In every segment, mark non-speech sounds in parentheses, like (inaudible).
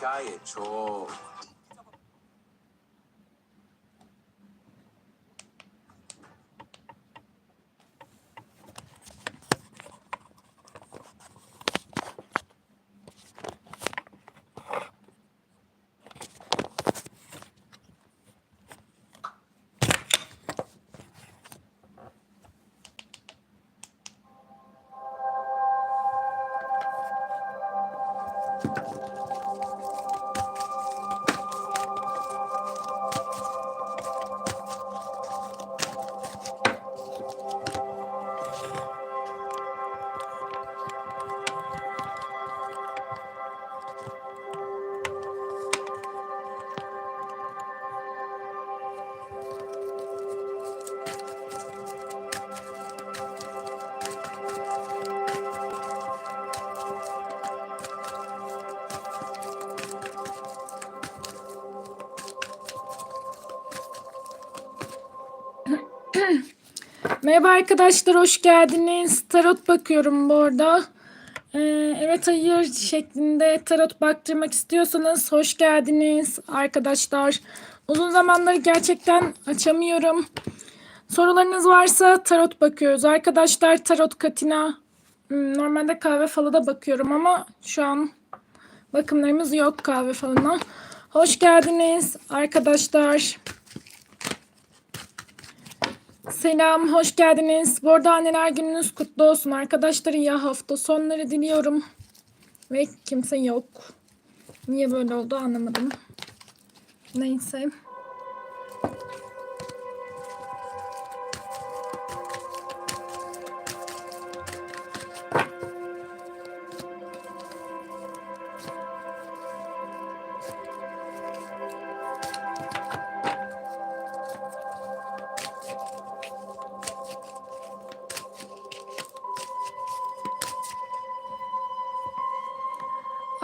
giant troll. (laughs) Merhaba arkadaşlar, hoş geldiniz. Tarot bakıyorum bu arada. Ee, evet hayır şeklinde tarot baktırmak istiyorsanız hoş geldiniz arkadaşlar. Uzun zamanları gerçekten açamıyorum. Sorularınız varsa tarot bakıyoruz. Arkadaşlar tarot katina. Hmm, Normalde kahve falı da bakıyorum ama şu an bakımlarımız yok kahve falına. Hoş geldiniz arkadaşlar. Selam, hoş geldiniz. Bu arada anneler gününüz kutlu olsun. Arkadaşlar iyi hafta sonları diliyorum. Ve kimse yok. Niye böyle oldu anlamadım. Neyse.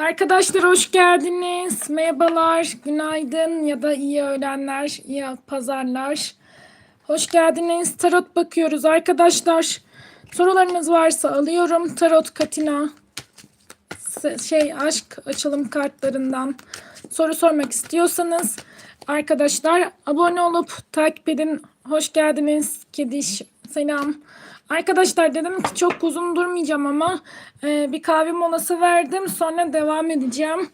Arkadaşlar hoş geldiniz. Merhabalar, günaydın ya da iyi öğlenler, iyi pazarlar. Hoş geldiniz. Tarot bakıyoruz arkadaşlar. Sorularınız varsa alıyorum. Tarot Katina şey aşk açılım kartlarından soru sormak istiyorsanız arkadaşlar abone olup takip edin. Hoş geldiniz. Kediş selam. Arkadaşlar dedim ki çok uzun durmayacağım ama e, bir kahve molası verdim. Sonra devam edeceğim.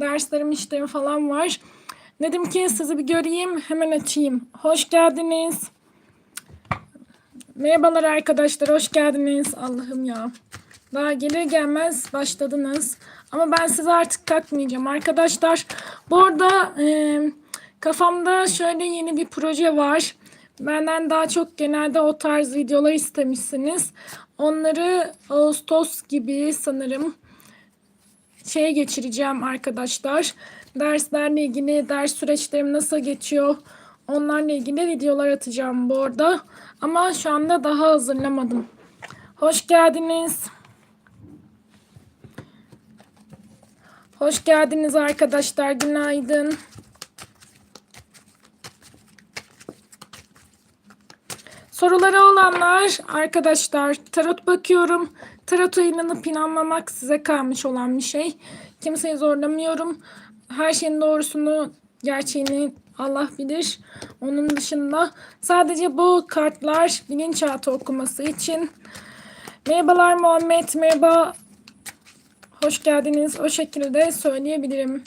Derslerim işlerim falan var. Dedim ki sizi bir göreyim hemen açayım. Hoş geldiniz. Merhabalar arkadaşlar hoş geldiniz. Allah'ım ya. Daha gelir gelmez başladınız. Ama ben size artık takmayacağım arkadaşlar. Bu arada e, kafamda şöyle yeni bir proje var. Benden daha çok genelde o tarz videolar istemişsiniz. Onları Ağustos gibi sanırım şeye geçireceğim arkadaşlar. Derslerle ilgili ders süreçlerim nasıl geçiyor onlarla ilgili videolar atacağım bu arada. Ama şu anda daha hazırlamadım. Hoş geldiniz. Hoş geldiniz arkadaşlar. Günaydın. Soruları olanlar arkadaşlar tarot bakıyorum. Tarota inanıp inanmamak size kalmış olan bir şey. Kimseyi zorlamıyorum. Her şeyin doğrusunu, gerçeğini Allah bilir. Onun dışında sadece bu kartlar bilinçaltı okuması için. Merhabalar Muhammed, merhaba. Hoş geldiniz. O şekilde söyleyebilirim.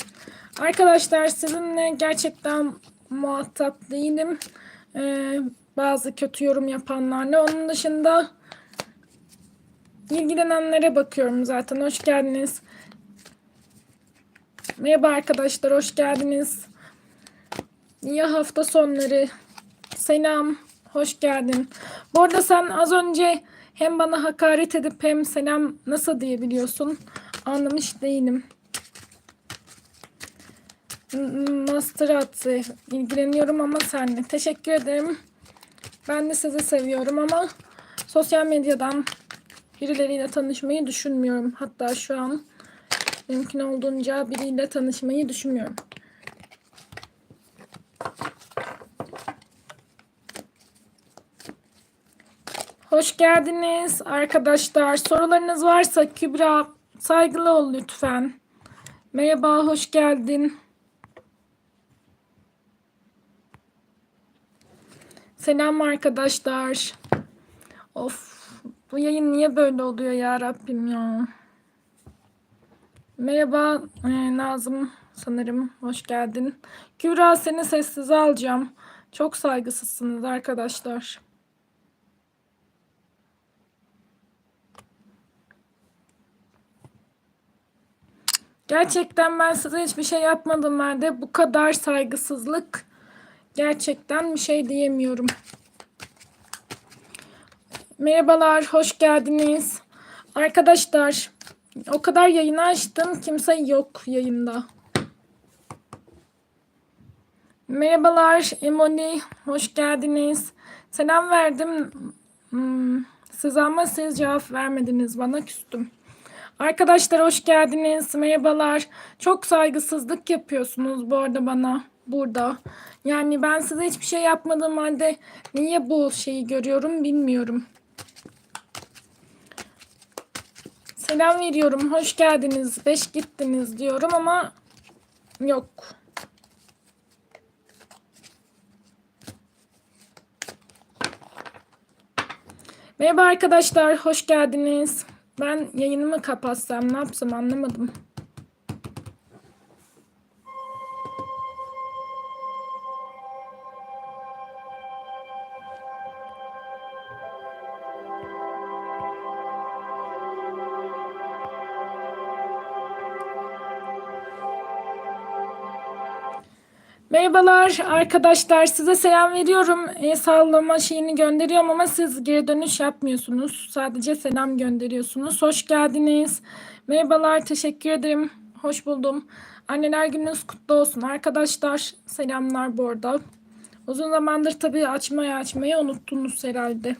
Arkadaşlar sizinle gerçekten muhatap değilim. Ee, bazı kötü yorum yapanlarla. Onun dışında ilgilenenlere bakıyorum zaten. Hoş geldiniz. Merhaba arkadaşlar, hoş geldiniz. İyi hafta sonları. Selam, hoş geldin. Bu arada sen az önce hem bana hakaret edip hem selam nasıl diyebiliyorsun anlamış değilim. Master attı. İlgileniyorum ama senle. Teşekkür ederim. Ben de sizi seviyorum ama sosyal medyadan birileriyle tanışmayı düşünmüyorum. Hatta şu an mümkün olduğunca biriyle tanışmayı düşünmüyorum. Hoş geldiniz arkadaşlar. Sorularınız varsa Kübra saygılı ol lütfen. Merhaba, hoş geldin. Selam arkadaşlar. Of, bu yayın niye böyle oluyor ya Rabbim ya. Merhaba e, Nazım sanırım hoş geldin. Kübra seni sessize alacağım. Çok saygısızsınız arkadaşlar. Gerçekten ben size hiçbir şey yapmadım halde bu kadar saygısızlık gerçekten bir şey diyemiyorum. Merhabalar, hoş geldiniz. Arkadaşlar, o kadar yayını açtım, kimse yok yayında. Merhabalar, Emoli, hoş geldiniz. Selam verdim. Hmm, siz ama siz cevap vermediniz, bana küstüm. Arkadaşlar hoş geldiniz. Merhabalar. Çok saygısızlık yapıyorsunuz bu arada bana burada. Yani ben size hiçbir şey yapmadığım halde niye bu şeyi görüyorum bilmiyorum. Selam veriyorum. Hoş geldiniz. Beş gittiniz diyorum ama yok. Merhaba arkadaşlar. Hoş geldiniz. Ben yayınımı kapatsam ne yapsam anlamadım. Merhabalar arkadaşlar size selam veriyorum. E, sağlama şeyini gönderiyorum ama siz geri dönüş yapmıyorsunuz. Sadece selam gönderiyorsunuz. Hoş geldiniz. Merhabalar teşekkür ederim. Hoş buldum. Anneler gününüz kutlu olsun arkadaşlar. Selamlar bu arada. Uzun zamandır tabii açmayı açmayı unuttunuz herhalde.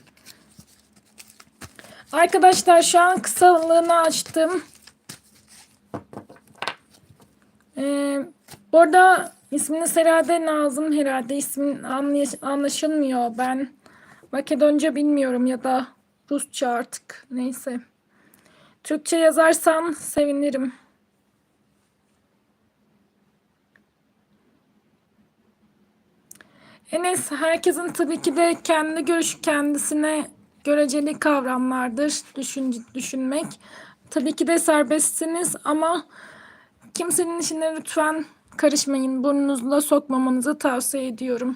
Arkadaşlar şu an kısalığını açtım. Ee, bu arada isminiz herhalde Nazım herhalde ismin anlaş- anlaşılmıyor. Ben Makedonca bilmiyorum ya da Rusça artık neyse. Türkçe yazarsan sevinirim. Enes herkesin tabii ki de kendi görüşü kendisine göreceli kavramlardır düşün, düşünmek. Tabii ki de serbestsiniz ama kimsenin işine lütfen karışmayın. Burnunuzla sokmamanızı tavsiye ediyorum.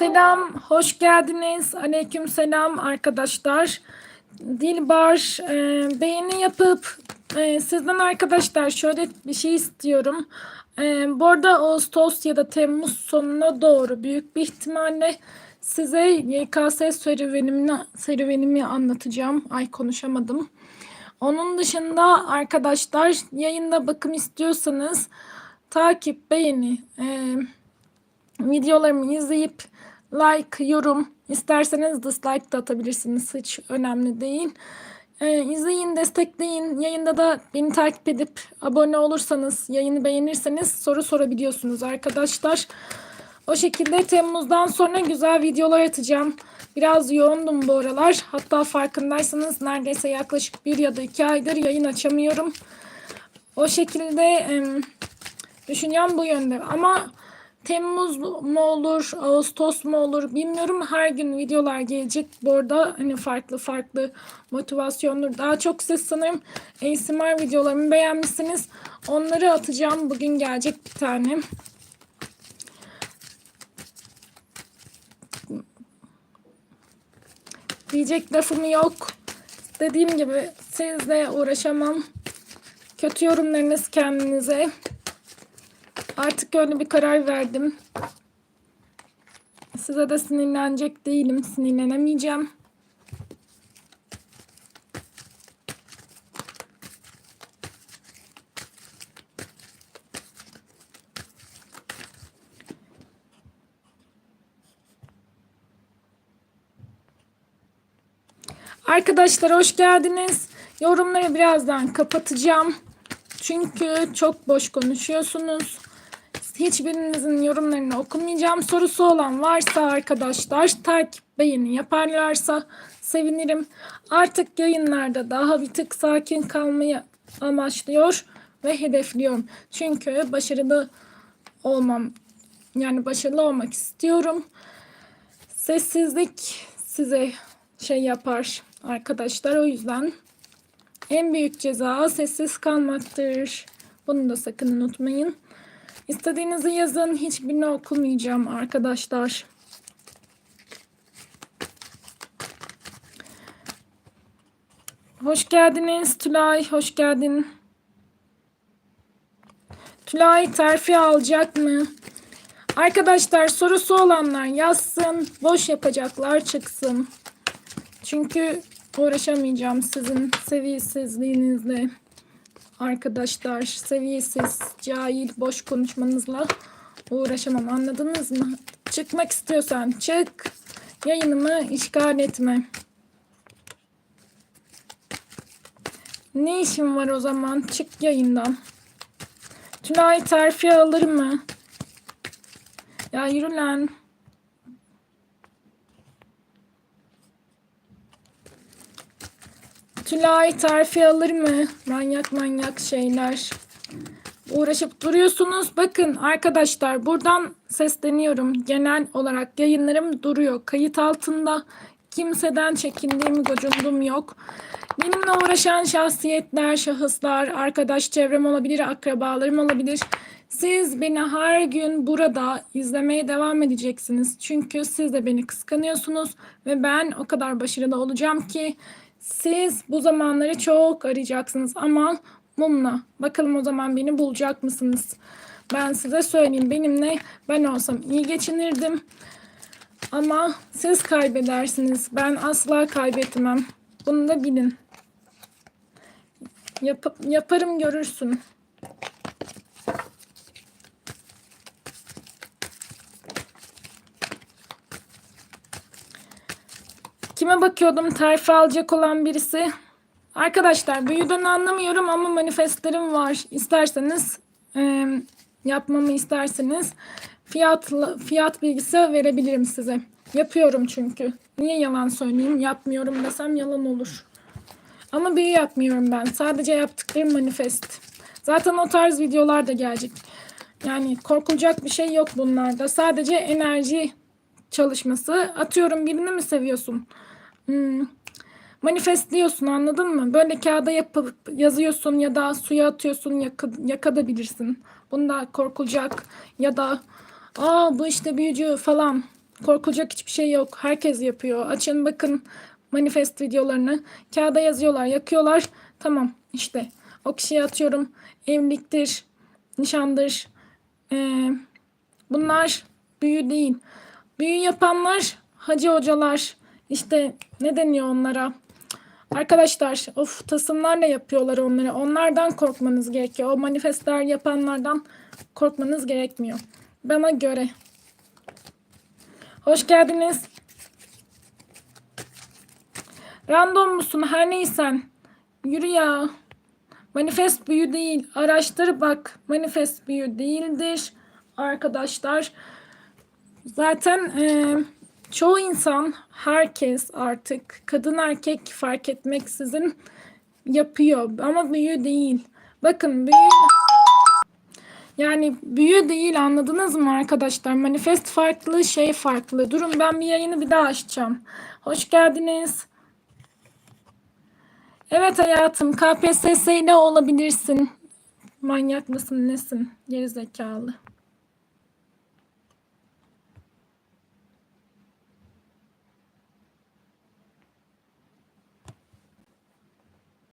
Selam, hoş geldiniz. Aleyküm selam arkadaşlar. Dilbar, e, beğeni yapıp e, sizden arkadaşlar şöyle bir şey istiyorum. E, bu arada Ağustos ya da Temmuz sonuna doğru büyük bir ihtimalle size YKS serüvenimi, serüvenimi anlatacağım. Ay konuşamadım. Onun dışında arkadaşlar yayında bakım istiyorsanız takip, beğeni, e, videolarımı izleyip like, yorum, isterseniz dislike de atabilirsiniz. Hiç önemli değil. Ee, izleyin, destekleyin. Yayında da beni takip edip abone olursanız, yayını beğenirseniz soru sorabiliyorsunuz arkadaşlar. O şekilde Temmuz'dan sonra güzel videolar atacağım. Biraz yoğundum bu aralar. Hatta farkındaysanız neredeyse yaklaşık bir ya da iki aydır yayın açamıyorum. O şekilde em, düşünüyorum bu yönde. Ama Temmuz mu olur, Ağustos mu olur bilmiyorum. Her gün videolar gelecek. Bu arada hani farklı farklı motivasyonlu. Daha çok siz sanırım ASMR videolarımı beğenmişsiniz. Onları atacağım. Bugün gelecek bir tane. Diyecek lafım yok. Dediğim gibi sizle uğraşamam. Kötü yorumlarınız kendinize. Artık öyle bir karar verdim. Size de sinirlenecek değilim. Sinirlenemeyeceğim. Arkadaşlar hoş geldiniz. Yorumları birazdan kapatacağım. Çünkü çok boş konuşuyorsunuz. Hiçbirinizin yorumlarını okumayacağım. Sorusu olan varsa arkadaşlar takip beğeni yaparlarsa sevinirim. Artık yayınlarda daha bir tık sakin kalmayı amaçlıyor ve hedefliyorum. Çünkü başarılı olmam yani başarılı olmak istiyorum. Sessizlik size şey yapar arkadaşlar. O yüzden en büyük ceza sessiz kalmaktır. Bunu da sakın unutmayın. İstediğinizi yazın. Hiçbirini okumayacağım arkadaşlar. Hoş geldiniz Tülay. Hoş geldin. Tülay terfi alacak mı? Arkadaşlar sorusu olanlar yazsın. Boş yapacaklar çıksın. Çünkü uğraşamayacağım sizin seviyesizliğinizle. Arkadaşlar seviyesiz, cahil, boş konuşmanızla uğraşamam. Anladınız mı? Çıkmak istiyorsan çık. Yayınımı işgal etme. Ne işin var o zaman? Çık yayından. Tülay terfi alır mı? Ya yürü lan. Tülay terfi alır mı? Manyak manyak şeyler. Uğraşıp duruyorsunuz. Bakın arkadaşlar buradan sesleniyorum. Genel olarak yayınlarım duruyor. Kayıt altında. Kimseden çekindiğim gocundum yok. Benimle uğraşan şahsiyetler, şahıslar, arkadaş çevrem olabilir, akrabalarım olabilir. Siz beni her gün burada izlemeye devam edeceksiniz. Çünkü siz de beni kıskanıyorsunuz ve ben o kadar başarılı olacağım ki siz bu zamanları çok arayacaksınız ama mumla. Bakalım o zaman beni bulacak mısınız? Ben size söyleyeyim benimle ben olsam iyi geçinirdim. Ama siz kaybedersiniz. Ben asla kaybetmem. Bunu da bilin. Yap yaparım görürsün. Bakıyordum terfi alacak olan birisi? Arkadaşlar büyüden anlamıyorum ama manifestlerim var. İsterseniz e, yapmamı isterseniz fiyat fiyat bilgisi verebilirim size. Yapıyorum çünkü. Niye yalan söyleyeyim? Yapmıyorum desem yalan olur. Ama büyü yapmıyorum ben. Sadece yaptıklarım manifest. Zaten o tarz videolar da gelecek. Yani korkulacak bir şey yok bunlarda. Sadece enerji çalışması. Atıyorum birini mi seviyorsun? Hmm. Manifestliyorsun anladın mı? Böyle kağıda yapıp yazıyorsun ya da suya atıyorsun yaka, yakabilirsin. Bunda korkulacak ya da aa bu işte büyücü falan. Korkulacak hiçbir şey yok. Herkes yapıyor. Açın bakın manifest videolarını. Kağıda yazıyorlar, yakıyorlar. Tamam işte o kişiye atıyorum. Evliliktir, nişandır. Ee, bunlar büyü değil. Büyü yapanlar hacı hocalar. İşte ne deniyor onlara? Arkadaşlar of tasımlarla yapıyorlar onları. Onlardan korkmanız gerekiyor. O manifestler yapanlardan korkmanız gerekmiyor. Bana göre. Hoş geldiniz. Random musun? Her neysen. Yürü ya. Manifest büyü değil. Araştır bak. Manifest büyü değildir. Arkadaşlar. Zaten e, çoğu insan, herkes artık kadın erkek fark etmeksizin yapıyor. Ama büyü değil. Bakın büyü yani büyü değil anladınız mı arkadaşlar? Manifest farklı, şey farklı. Durun ben bir yayını bir daha açacağım. Hoş geldiniz. Evet hayatım KPSS ile olabilirsin. Manyak mısın nesin? Geri zekalı.